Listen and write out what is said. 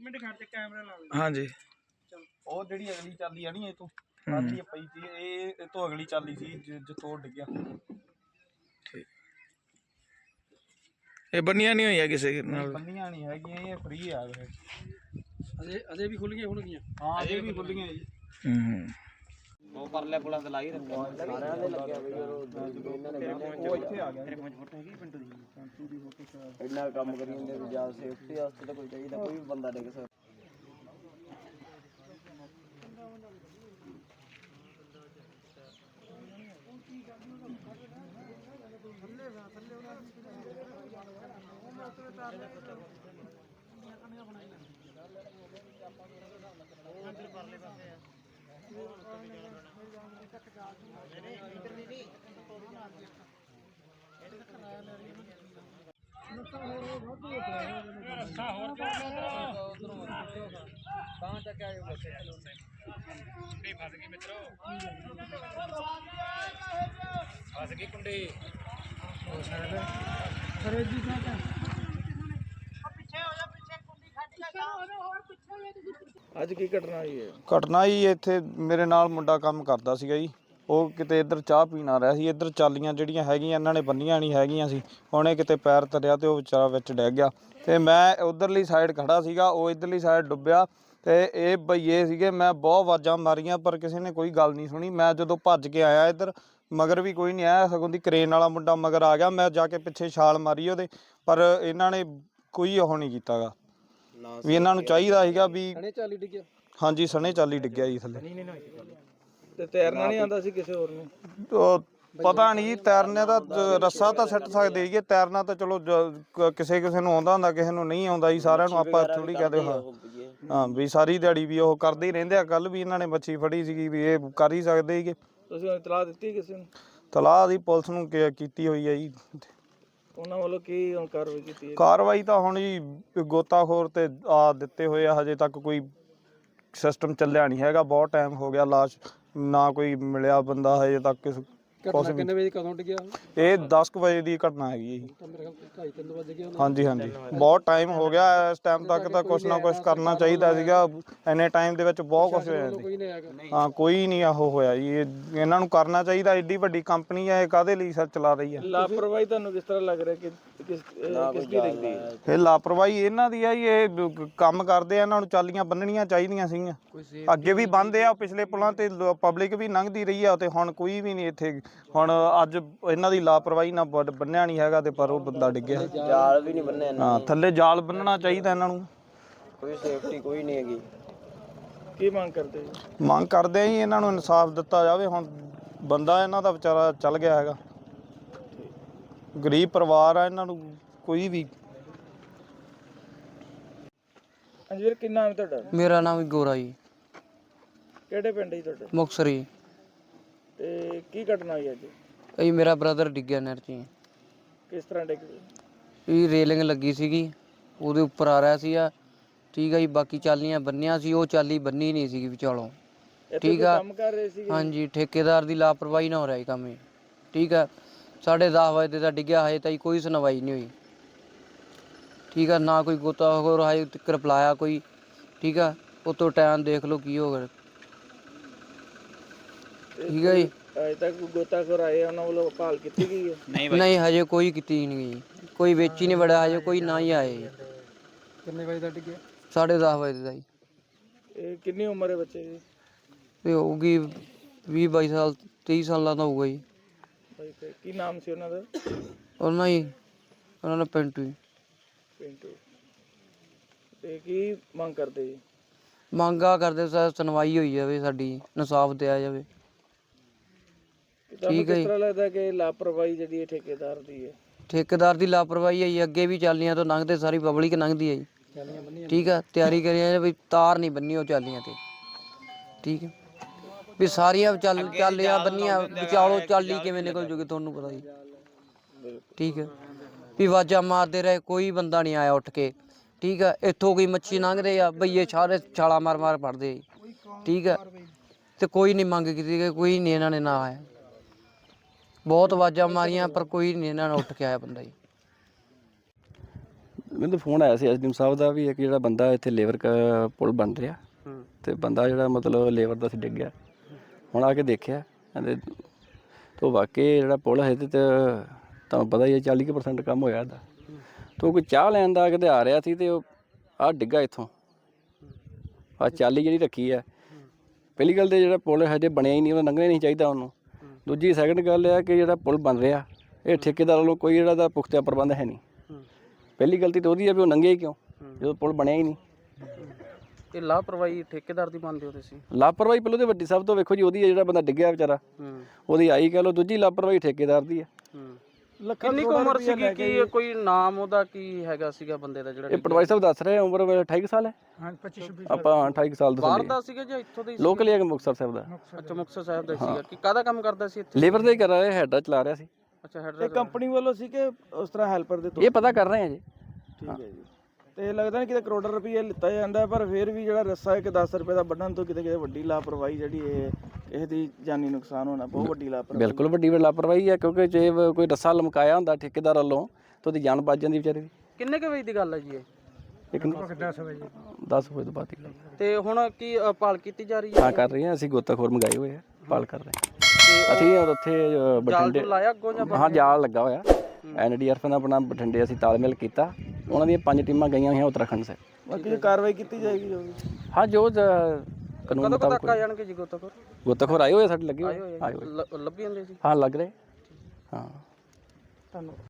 Minute ਖੜ ਤੇ camera ਲਾ ਲੈ। ਹਾਂਜੀ। ਉਹ ਜਿਹੜੀ ਅਗਲੀ ਚਾਲੀ ਆ ਨਹੀਂ ਇਹ ਤੋਂ ਆਦੀ ਪਈ ਸੀ ਇਹ ਇਹ ਤੋਂ ਅਗਲੀ ਚਾਲੀ ਸੀ ਜਿ- ਜਿੱਥੋਂ ਉਹ ਡਿੱਗਿਆ ਇਹ ਬੰਨੀਆਂ ਨਹੀਂ ਹੋਈਆਂ ਕਿਸੇ ਨਾਲ? ਬੰਨੀਆਂ ਨਹੀਂ ਹੈਗੀਆਂ ਇਹ ਫ੍ਰੀ ਆ ਇਹ। ਅਜੇ ਅਜੇ ਵੀ ਖੁੱਲ ਗਈਆਂ ਹੋਣਗੀਆਂ? ਹਾਂ ਇਹ ਵੀ ਖੁੱਲੀਆਂ ਜੀ। ਹੂੰ। ਉਹ ਪਰਲੇ ਪੁਲਾਂ ਤੇ ਲਾਈ ਰੱਖਿਆ। ਸਾਰਿਆਂ ਦੇ ਲੱਗਿਆ ਵੀ ਜਦੋਂ ਇਹਨਾਂ ਨੇ ਉਹ ਇੱਥੇ ਆ ਗਿਆ ਤੇਰੇ ਕੋਲ ਫੋਟੋ ਹੈਗੀ ਪਿੰਟੂ ਦੀ? ਇੰਨਾ ਕੰਮ ਕਰੀ ਜਾਂਦੇ ਵੀ ਜਾਂ ਸੇਫਟੀ ਵਾਸਤੇ ਤਾਂ ਕੋਈ ਚਾਹੀਦਾ ਕੋਈ ਵੀ ਬੰਦਾ ਡਿੱਗ ਸਕਦਾ। ਰੱਸਾ ਹੋਰ ਤਾਂ ਚੱਕ ਆਇਓ ਬੱਚੇ ਕੁੰਡੀ ਫਸ ਗਈ ਮਿੱਤਰੋ। ਫਸ ਗਈ ਕੁੰਡੀ। ਹੋ ਸਕਦਾ ਫਰੇਜੀ ਸਾਹਿਬ ਅੱਜ ਕੀ ਘਟਨਾ ਹੋਈ ਹੈ? ਘਟਨਾ ਜੀ ਇੱਥੇ ਮੇਰੇ ਨਾਲ ਮੁੰਡਾ ਕੰਮ ਕਰਦਾ ਸੀਗਾ ਜੀ। ਉਹ ਕਿਤੇ ਇੱਧਰ ਚਾਹ ਪੀਣ ਆ ਰਿਹਾ ਸੀ। ਇੱਧਰ ਚਾਲੀਆਂ ਜਿਹੜੀਆਂ ਹੈਗੀਆਂ, ਇਹਨਾਂ ਨੇ ਬੰਨੀਆਂ ਨਹੀਂ ਹੈਗੀਆਂ ਸੀ। ਉਹਨੇ ਕਿਤੇ ਪੈਰ ਤਰਿਆ ਤੇ ਉਹ ਵਿਚਾਰਾ ਵਿੱਚ ਡਿੱਗ ਗਿਆ। ਤੇ ਮੈਂ ਉਧਰਲੀ ਸਾਈਡ ਖੜਾ ਸੀਗਾ, ਉਹ ਇੱਧਰਲੀ ਸਾਈਡ ਡੁੱਬਿਆ। ਤੇ ਇਹ ਬਈਏ ਸੀਗੇ, ਮੈਂ ਬਹੁਤ ਆਵਾਜ਼ਾਂ ਮਾਰੀਆਂ, ਪਰ ਕਿਸੇ ਨੇ ਕੋਈ ਗੱਲ ਨਹੀਂ ਸੁਣੀ। ਮੈਂ ਜਦੋਂ ਭੱਜ ਕੇ ਆਇਆ ਇੱਧਰ, ਮਗਰ ਵੀ ਕੋਈ ਨਹੀਂ ਆਇਆ ਸਗੋਂ ਦੀ ਕਰੇਨ ਵਾਲਾ ਮੁੰਡਾ ਮਗਰ ਆ ਗਿਆ। ਮੈਂ ਜਾ ਕੇ ਪਿੱਛੇ ਛਾਲ ਮਾਰੀ ਉਹਦੇ, ਪਰ ਇਹਨਾਂ ਨੇ ਕੋਈ ਉਹ ਨਹੀਂ ਕੀਤਾਗਾ। ਵੀ ਇਹਨਾਂ ਨੂੰ ਚਾਹੀਦਾ ਸੀਗਾ ਵੀ ਹਣੇ ਚਾਲੀ ਡਿੱਗਿਆ। ਹਾਂਜੀ ਸਣੇ ਚਾਲੀ ਡਿੱਗਿਆ ਜੀ ਥੱਲੇ। ਤੇ ਤੈਰਨਾ ਨਹੀਂ ਆਉਂਦਾ ਸੀ ਕਿਸੇ ਹੋਰ ਨੂੰ? ਉਹ ਪਤਾ ਨਹੀਂ ਜੀ ਤੈਰਨੇ ਦਾ ਜ- ਰੱਸਾ ਤਾਂ ਸੱਟ ਸਕਦੇ ਜੀ ਤੈਰਨਾ ਤਾਂ ਚਲੋ ਜ- ਕਿਸੇ ਕਿਸੇ ਨੂੰ ਆਉਂਦਾ ਹੁੰਦਾ ਕਿਸੇ ਨੂੰ ਨਹੀਂ ਆਉਂਦਾ ਜੀ ਸਾਰਿਆਂ ਨੂੰ ਆਪਾਂ ਥੋੜੀ ਕਹਦੇ ਹਾਂ। ਹਾਂ। ਵੀ ਸਾਰੀ ਦਿਹਾੜੀ ਵੀ ਉਹ ਕਰਦੇ ਹੀ ਰਹਿੰਦੇ ਆ ਕੱਲ ਵੀ ਇਹਨਾਂ ਨੇ ਮੱਛੀ ਫੜੀ ਸੀਗੀ ਵੀ ਇਹ ਕਰ ਹੀ ਸਕਦੇ ਸੀਗੇ। ਤੁਸੀਂ ਇਤਲਾਹ ਦਿੱਤੀ ਕਿਸੇ ਨੂੰ? ਤਲਾਹ ਦੀ ਪੁਲਿਸ ਨੂੰ ਕੀ- ਕੀਤੀ ਹੋਈ ਹੈ ਜੀ। ਉਹਨਾਂ ਵੱਲੋਂ ਕੀ ਹੁਣ ਕਾਰਵਾਈ ਕੀਤੀ ਹੈ? ਕਾਰਵਾਈ ਤਾਂ ਹੁਣ ਜੀ ਗੋਤਾਖੋਰ ਤੇ ਆ ਦਿੱਤੇ ਹੋਏ ਆ, ਹਜੇ ਤੱਕ ਕੋਈ ਸਿਸਟਮ ਚੱਲਿਆ ਨਹੀਂ ਹੈਗਾ, ਬਹੁਤ ਟਾਈਮ ਹੋ ਗਿਆ, ਲਾਸ਼ ਨਾ ਕੋਈ ਮਿਲਿਆ ਬੰਦਾ ਹਜੇ ਤੱਕ। ਕਿਸ- ਵੀ ਕਿੰਨੇ ਵਜੇ ਕਦੋਂ ਡਿੱਗਿਆ ਇਹ 10 ਕੁ ਵਜੇ ਦੀ ਘਟਨਾ ਹੈਗੀ ਹੈ ਜੀ। ਤਾਂ ਮੇਰੇ ਖਿਆਲ ਢਾਈ ਤਿੰਨ ਵਜੇ ਗਿਆ ਹਾਂਜੀ ਹਾਂਜੀ। ਬਹੁਤ ਟਾਈਮ ਹੋ ਗਿਆ ਇਸ ਟਾਈਮ ਤੱਕ ਤਾਂ ਕੁਛ ਨਾ ਕੁਛ ਕਰਨਾ ਚਾਹੀਦਾ ਸੀਗਾ। ਇੰਨੇ ਟਾਈਮ ਦੇ ਵਿੱਚ ਬਹੁਤ ਕੁਛ ਹੋਇਆ ਜੀ। ਕੋਈ ਨਹੀਂ ਆਇਆ ਹਾਂ ਕੋਈ ਨਹੀਂ ਆਹੋ ਹੋਇਆ ਜੀ। ਇਹ- ਇਹਨਾਂ ਨੂੰ ਕਰਨਾ ਚਾਹੀਦਾ ਏਡੀ ਵੱਡੀ ਕੰਪਨੀ ਹੈ ਇਹ ਕਾਦੇ ਲਈ ਸਰ ਚਲਾ ਰਹੀ ਹੈ ਲਾਪਰਵਾਹੀ ਤੁਹਾਨੂੰ ਕਿਸ ਤਰ੍ਹਾਂ ਲੱਗ ਰਿਹਾ? ਕਿ ਕਿਸ ਅਹ ਕਿਸ ਦੀ ਦਿਖਦੀ ਹੈ? ਇਹ ਲਾਪਰਵਾਹੀ ਇਹਨਾਂ ਦੀ ਆ ਜੀ ਇਹ ਬ- ਕੰਮ ਕਰਦੇ ਆ ਇਹਨਾਂ ਨੂੰ ਚਾਲੀਆਂ ਬੰਨਣੀਆਂ ਚਾਹੀਦੀਆਂ ਸੀਗੀਆਂ। ਅੱਗੇ ਵੀ ਬੰਦੇ ਆ ਪਿਛਲੇ ਪੁਲਾਂ ਤੇ ਪਬਲਿਕ ਵੀ ਲੰਘਦੀ ਰਹੀ ਆ ਤੇ ਹੁਣ ਕੋਈ ਵੀ ਨਹੀਂ ਇੱਥੇ ਹੁਣ ਅੱਜ ਇਹਨਾਂ ਦੀ ਲਾਪਰਵਾਹੀ ਨਾਲ ਬੰਨ- ਬੰਨਿਆ ਨਹੀਂ ਹੈਗਾ ਤੇ ਪਰ ਉਹ ਬੰਦਾ ਡਿੱਗਿਆ ਜਾਲ ਵੀ ਨਹੀਂ ਬੰਨਿਆ ਹਾਂ ਥੱਲੇ ਜਾਲ ਬੰਨਣਾ ਚਾਹੀਦਾ ਇਹਨਾਂ ਨੂੰ। ਕੋਈ ਸੇਫਟੀ ਕੋਈ ਨਹੀਂ ਹੈਗੀ। ਕੀ ਮੰਗ ਕਰਦੇ ਜੀ? ਮੰਗ ਕਰਦੇ ਆ ਜੀ ਇਹਨਾਂ ਨੂੰ ਇਨਸਾਫ ਦਿੱਤਾ ਜਾਵੇ। ਹੁਣ ਬੰਦਾ ਇਹਨਾਂ ਦਾ ਵਿਚਾਰਾ ਚੱਲ ਗਿਆ ਹੈਗਾ। ਗਰੀਬ ਪਰਿਵਾਰ ਆ ਇਹਨਾਂ ਨੂੰ ਕੋਈ ਵੀ। ਹਾਂਜੀ ਵੀਰ ਕਿੰਨਾ ਨਾਮ ਤੁਹਾਡਾ? ਮੇਰਾ ਨਾਮ ਗੋਰਾ ਜੀ। ਕਿਹੜੇ ਪਿੰਡ ਜੀ ਤੁਹਾਡੇ? ਮੁਕਸਰੀ ਤੇ ਕੀ ਘਟਨਾ ਹੋਈ ਅੱਜ? ਇਹ ਮੇਰਾ ਬ੍ਰਦਰ ਡਿੱਗਿਆ ਨਹਿਰ 'ਚ। ਕਿਸ ਤਰ੍ਹਾਂ ਡਿੱਗ ਗਏ ਇਹ ਰੇਲਿੰਗ ਲੱਗੀ ਸੀਗੀ ਉਹਦੇ ਉੱਪਰ ਆ ਰਿਹਾ ਸੀਗਾ। ਠੀਕ ਆ ਜੀ ਬਾਕੀ ਚਾਲੀਆਂ ਬੰਨੀਆਂ ਸੀ ਉਹ ਚਾਲੀ ਬੰਨੀ ਨਹੀਂ ਸੀਗੀ ਵਿਚਾਲੋਂ। ਇੱਥੇ ਠੀਕ ਕੋਈ ਆ। ਕੰਮ ਕਰ ਰਹੇ ਸੀਗੇ? ਹਾਂਜੀ ਠੇਕੇਦਾਰ ਦੀ ਲਾਪਰਵਾਹੀ ਨਾ ਹੋ ਰਿਹਾ ਕੰਮ ਇਹ ਠੀਕ ਆ ਸਾਢੇ 10 ਵਜੇ ਦਾ ਡਿੱਗਿਆ ਹਜੇ ਤਾਈ ਕੋਈ ਸੁਣਵਾਈ ਨਹੀਂ ਹੋਈ। ਠੀਕ ਆ ਨਾ ਕੋਈ ਗੋਤਾਖੋਰ ਹਜੇ ਤੱਕ ਰਿਪਲਾਇਆ ਕੋਈ। ਠੀਕ ਆ ਉਤੋਂ ਟਾਈਮ ਦੇਖ ਲਓ ਕੀ ਹੋ ਗਿਆ। ਠੀਕ ਆ ਜੀ। ਅਜੇ ਤੱਕ ਕੋਈ ਗੋਤਾਖੋਰ ਆਏ ਆ, ਉਹਨਾਂ ਵੱਲੋਂ ਭਾਲ ਕੀਤੀ ਗਈ ਹੈ? ਨਹੀਂ ਹਜੇ ਕੋਈ ਕੀਤੀ ਨਹੀਂ ਗਈ। ਕੋਈ ਵੇਚੀ ਨਹੀਂ ਵੜਿਆ ਹਜੇ ਕੋਈ ਨਾ ਹੀ ਆਏ। ਕਿੰਨੇ ਵਜੇ ਦਾ ਡਿੱਗਿਆ? ਸਾਢੇ 10 ਵਜੇ ਦਾ ਜੀ। ਇਹ ਕਿੰਨੀ ਉਮਰ ਹੈ ਬੱਚੇ ਦੀ? ਤੇ ਹੋਊਗੀ 20 22 ਸਾਲ 23 ਸਾਲਾਂ ਦਾ ਹੋਊਗਾ ਜੀ। ਬਾਈ ਤੇ ਕੀ ਨਾਮ ਸੀ ਉਹਨਾਂ ਦਾ? ਉਹਨਾਂ ਹੀ ਉਹਨਾਂ ਨੇ ਪਿੰਟੂ ਜੀ। ਪਿੰਟੂ। ਤੇ ਕੀ ਮੰਗ ਕਰਦੇ ਜੀ? ਮੰਗਾ ਕਰਦੇ ਸਰ ਸੁਣਵਾਈ ਹੋਈ ਜਾਵੇ ਸਾਡੀ ਇਨਸਾਫ ਦਿਆ ਜਾਵੇ। ਤੁਹਾਨੂੰ ਠੀਕ ਹੈ ਕਿਸ ਜੀ। ਤਰ੍ਹਾਂ ਲੱਗਦਾ ਕਿ ਲਾਪਰਵਾਹੀ ਜਿਹੜੀ ਹੈ ਠੇਕੇਦਾਰ ਦੀ ਹੈ? ਠੇਕੇਦਾਰ ਦੀ ਲਾਪਰਵਾਹੀ ਹੈ ਜੀ ਅੱਗੇ ਵੀ ਚਾਲੀਆਂ ਤੋਂ ਲੰਘਦੇ ਸਾਰੀ ਪਬਲਿਕ ਲੰਘਦੀ ਹੈ ਜੀ। ਠੀਕ ਆ ਤਿਆਰੀ ਕਰੀ ਜਾਂਦੇ ਵੀ ਤਾਰ ਨਹੀਂ ਬੰਨੀ ਉਹ ਚਾਲੀਆਂ ਤੇ। ਠੀਕ ਹੈ। ਵੀ ਸਾਰੀਆਂ ਚੱਲ ਚਾਲੀਆਂ ਬੰਨੀਆਂ ਵਿਚਾਲੋ ਚਾਲੀ ਕਿਵੇਂ ਨਿਕਲ ਜੂਗੀ ਤੁਹਾਨੂੰ ਪਤਾ ਜੀ। ਠੀਕ ਹੈ। ਵੀ ਵਾਜਾ ਮਾਰਦੇ ਰਹੇ ਕੋਈ ਬੰਦਾ ਨਹੀਂ ਆਇਆ ਉੱਠ ਕੇ। ਠੀਕ ਆ ਇੱਥੋਂ ਕੋਈ ਮੱਛੀ ਲੰਘਦੇ ਆ ਬਈਏ ਸਾਰੇ ਛਾਲਾ ਮਾਰ ਮਾਰ ਪੜਦੇ ਠੀਕ ਆ। ਤੇ ਕੋਈ ਨਹੀਂ ਮੰਗ ਕੀਤੀ ਗਈ ਕੋਈ ਨਹੀਂ ਇਹਨਾਂ ਨੇ ਨਾ ਆਇਆ। ਬਹੁਤ ਆਵਾਜ਼ਾਂ ਮਾਰੀਆਂ ਪਰ ਕੋਈ ਨਹੀਂ ਇਹਨਾਂ ਨੇ ਉੱਠ ਕੇ ਆਇਆ ਬੰਦਾ ਜੀ। ਮੈਨੂੰ ਤਾਂ ਫੋਨ ਆਇਆ ਸੀ ਐਸਡੀਐਮ ਸਾਹਿਬ ਦਾ ਵੀ ਇੱਕ ਜਿਹੜਾ ਬੰਦਾ ਇੱਥੇ ਲੇਬਰ ਪੁਲ ਬਣ ਰਿਹਾ। ਹੂੰ। ਤੇ ਬੰਦਾ ਜਿਹੜਾ ਮਤਲਬ ਲੇਬਰ ਦਾ ਸੀ ਡਿੱਗ ਗਿਆ। ਹੁਣ ਆ ਕੇ ਦੇਖਿਆ ਕਹਿੰਦੇ ਤੋ ਵਾਕਈ ਜਿਹੜਾ ਪੁਲ ਹੈ ਤੇ ਤਾਂ ਤੁਹਾਨੂੰ ਪਤਾ ਹੀ ਹੈ 40% ਕੰਮ ਹੋਇਆ ਇਹਦਾ। ਤੋ ਕੋਈ ਚਾਹ ਲੈਣ ਦਾ ਕਿਤੇ ਆ ਰਿਹਾ ਸੀ ਤੇ ਉਹ ਆ ਡਿੱਗਾ ਇੱਥੋਂ। ਆ ਚਾਲੀ ਜਿਹੜੀ ਰੱਖੀ ਹੈ। ਪਹਿਲੀ ਗੱਲ ਤੇ ਜਿਹੜਾ ਪੁਲ ਹਜੇ ਬਣਿਆ ਹੀ ਨਹੀਂ ਉਹ ਲੰਘਣਾ ਨਹੀਂ ਚਾਹੀਦਾ ਉਹਨੂੰ। ਦੂਜੀ ਸੈਕੰਡ ਗੱਲ ਇਹ ਹੈ ਕਿ ਜਿਹੜਾ ਪੁਲ ਬਣ ਰਿਹਾ ਇਹ ਠੇਕੇਦਾਰ ਵੱਲੋਂ ਕੋਈ ਜਿਹੜਾ ਦਾ ਪੁਖਤਾ ਪ੍ਰਬੰਧ ਹੈ ਨਹੀਂ। ਪਹਿਲੀ ਗਲਤੀ ਤਾਂ ਉਹਦੀ ਹੈ ਵੀ ਉਹ ਲੰਘਿਆ ਹੀ। ਕਿਉਂ ਜਦੋਂ ਪੁਲ ਬਣਿਆ ਹੀ ਨਹੀਂ। ਇਹ ਲਾਪਰਵਾਹੀ ਠੇਕੇਦਾਰ ਦੀ ਮੰਨਦੇ ਹੋ ਤੁਸੀਂ? ਲਾਪਰਵਾਹੀ ਪਹਿਲਾਂ ਤੇ ਵੱਡੀ ਸਭ ਤੋਂ ਵੇਖੋ ਜੀ ਉਹਦੀ ਹੈ ਜਿਹੜਾ ਬੰਦਾ ਡਿੱਗਿਆ ਵਿਚਾਰਾ। ਉਹਦੀ ਆਈ ਕਹ ਲਓ ਦੂਜੀ ਲਾਪਰਵਾਹੀ ਠੇਕੇਦਾਰ ਦੀ ਹੈ। ਕਿੰਨੀ ਕੁ ਉਮਰ ਸੀਗੀ? ਕੀ ਕੋਈ ਨਾਮ ਉਹਦਾ ਕੀ ਹੈਗਾ ਸੀਗਾ ਬੰਦੇ ਦਾ ਜਿਹੜਾ ਇਹ ਪਟਵਾਰੀ ਸਾਹਿਬ ਦੱਸ ਰਹੇ ਆ, ਉਮਰ ਵੇਲੇ 28 ਕੁ ਸਾਲ ਹੈ? ਹਾਂ 25 26 ਆਪਾਂ 28 ਕੁ ਸਾਲ ਬਾਹਰ ਦੱਸਦੇ ਦਾ ਸੀਗਾ ਜਾਂ ਇੱਥੋਂ ਦਾ ਹੀ ਲੋਕਲ ਹੀ ਹੈ ਮੁਕਤਸਰ ਸਾਹਿਬ ਦਾ। ਅੱਛਾ ਮੁਕਤਸਰ ਸਾਹਿਬ ਦਾ ਹੀ ਸੀਗਾ। ਕਿ ਕਾਹਦਾ ਕੰਮ ਕਰਦਾ ਸੀ ਇੱਥੇ? ਲੇਬਰ ਦਾ ਹੀ ਕਰ ਰਿਹਾ ਹੈਡਾ ਚਲਾ ਰਿਹਾ ਸੀ। ਅੱਛਾ ਹੈਡ ਇਹ ਕੰਪਨੀ ਵੱਲੋਂ ਸੀ ਕਿ ਉਸ ਤਰ੍ਹਾਂ ਹੈਲਪਰ ਦੇ ਤੋਂ ਇਹ ਪਤਾ ਕਰ ਰਹੇ ਆ ਜੀ। ਠੀਕ ਹੈ ਜੀ। ਤੇ ਲੱਗਦਾ ਨਹੀਂ ਕਿਤੇ ਕਰੋੜਾਂ ਰੁਪਏ ਲਿੱਤਾ ਜਾਂਦਾ ਪਰ ਫਿਰ ਵੀ ਜਿਹੜਾ ਰੱਸਾ ਇੱਕ 10 ਰੁਪਏ ਦਾ ਵੱਢਣ ਤੋਂ ਕਿਤੇ ਕਿਤੇ ਵੱਡੀ ਲਾਪਰਵਾਹੀ ਜਿਹੜੀ ਇਹ ਕਿਸੇ ਦੀ ਜਾਨੀ ਨੁਕਸਾਨ ਹੋਣਾ ਬਹੁਤ ਵੱਡੀ ਲਾਪਰਵਾਹੀ। ਬਿਲਕੁਲ ਵੱਡੀ ਵੱਡੀ ਲਾਪਰਵਾਹੀ ਹੈ ਕਿਉਂਕਿ ਜੇ ਕੋਈ ਰੱਸਾ ਲਮਕਾਇਆ ਹੁੰਦਾ ਠੇਕੇਦਾਰ ਵੱਲੋਂ ਤਾਂ ਉਹਦੀ ਜਾਨ ਬਚ ਜਾਂਦੀ ਵਿਚਾਰੇ ਦੀ। ਕਿੰਨੇ ਕੁ ਵਜੇ ਦੀ ਗੱਲ ਹੈ ਜੀ ਇਹ? ਇੱਕ 10 ਵਜੇ। 10 ਵਜੇ ਤੋਂ ਬਾਅਦ ਦੀ ਗੱਲ ਹੈ। ਤੇ ਹੁਣ ਕੀ ਅ, ਭਾਲ ਕੀਤੀ ਜਾ ਰਹੀ ਹੈ? ਹਾਂ ਕਰ ਰਹੇ ਹਾਂ ਅਸੀਂ ਗੋਤਾਖੋਰ ਮੰਗਾਏ ਹੋਏ ਆ ਪਾਲ ਕਰ ਰਹੇ ਹਾਂ। ਅਸੀਂ ਉੱਥੇ ਅ, ਜਾਲ ਬਠਿੰਡੇ ਤੋਂ ਲਾਇਆ ਅੱਗੋਂ ਜਾਂ ਹਾਂ ਜਾਲ ਲੱਗਾ ਹੋਇਆ। ਐਨਡੀਆਰਐਫ ਨਾਲ ਆਪਣਾ ਬਠਿੰਡੇ ਅਸੀਂ ਤਾਲਮੇਲ ਕੀਤਾ। ਉਹਨਾਂ ਦੀਆਂ ਪੰਜ ਟੀਮਾਂ ਗਈਆਂ ਹੋਈਆਂ ਉੱਤਰਾਖੰਡ ਸੇ। ਬਾਕੀ ਕਾਰਵਾਈ ਕੀਤੀ ਜਾਏਗੀ ਜੋ ਵੀ। ਹਾਂ ਜੋ ਜ- ਕਾਨੂੰਨ ਕਦੋਂ ਮੁਤਾਬਕ ਤੱਕ ਆ ਜਾਣਗੇ ਜੀ ਗੋਤਾਖੋਰ? ਗੋਤਾਖੋਰ ਆਏ ਹੋਏ ਸਾਡੇ ਲੱਗੇ ਹੋਏ? ਆਏ ਹੋਏ ਲ- ਲੱਭੀ ਜਾਂਦੇ ਜੀ? ਹਾਂ ਲੱਗ ਰਹੇ। ਹਾਂ। ਧੰਨਵਾਦ।